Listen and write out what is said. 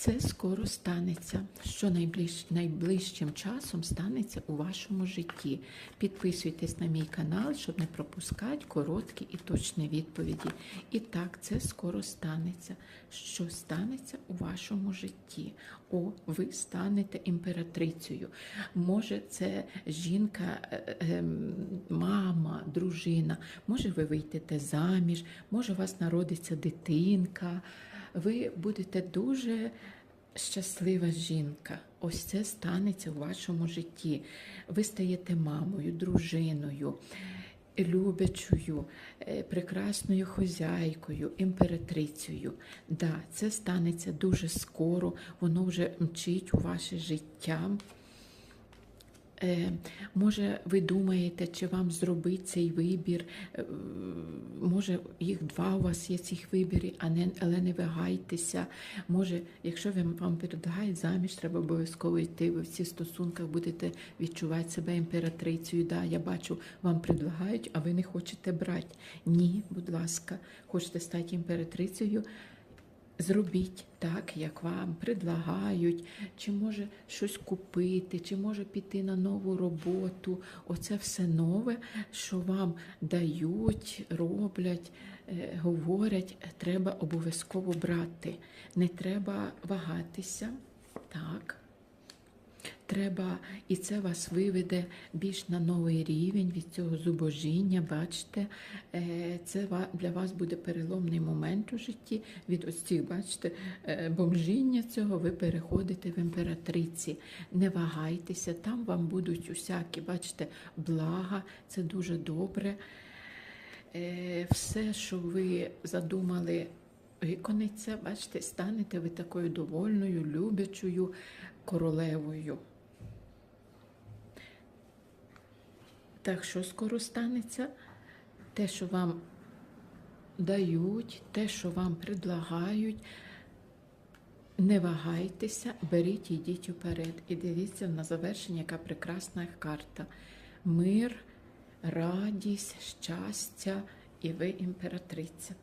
Це скоро станеться. Що найближ... найближчим часом станеться у вашому житті. Підписуйтесь на мій канал, щоб не пропускати короткі і точні відповіді. І так, це скоро станеться. Що станеться у вашому житті? О, ви станете імператрицею. Може, це жінка, е, ем, мама, дружина. Може, ви вийдете заміж, може, у вас народиться дитинка. Ви будете дуже щаслива жінка. Ось це станеться у вашому житті. Ви стаєте мамою, дружиною, любячою, е, прекрасною хозяйкою, імператрицею. Да, це станеться дуже скоро, воно вже мчить у ваше життя. Е, може, ви думаєте, чи вам зробити цей вибір? Може, їх два у вас є цих вибірів, а не, але не вагайтеся. Може, якщо ви, вам передають заміж, треба обов'язково йти. Ви в цих стосунках будете відчувати себе імператрицею. Да, я бачу, вам предлагають, а ви не хочете брати. Ні, будь ласка, хочете стати імператрицею. Зробіть так, як вам предлагають, чи може щось купити, чи може піти на нову роботу. Оце все нове, що вам дають, роблять, е, говорять, треба обов'язково брати. Не треба вагатися. Так. Треба, і це вас виведе більш на новий рівень від цього зубожіння. Бачите, Е, це для вас буде переломний момент у житті. Від ось цих, бачите, е, бомжіння цього ви переходите в імператриці. Не вагайтеся, там вам будуть усякі, бачите, блага, це дуже добре. Е, Все, що ви задумали, викониться, бачите, станете ви такою довольною, любячою королевою. Так що скоро станеться те, що вам дають, те, що вам предлагають. Не вагайтеся, беріть йдіть уперед. І дивіться на завершення, яка прекрасна карта. Мир, радість, щастя, і ви імператриця.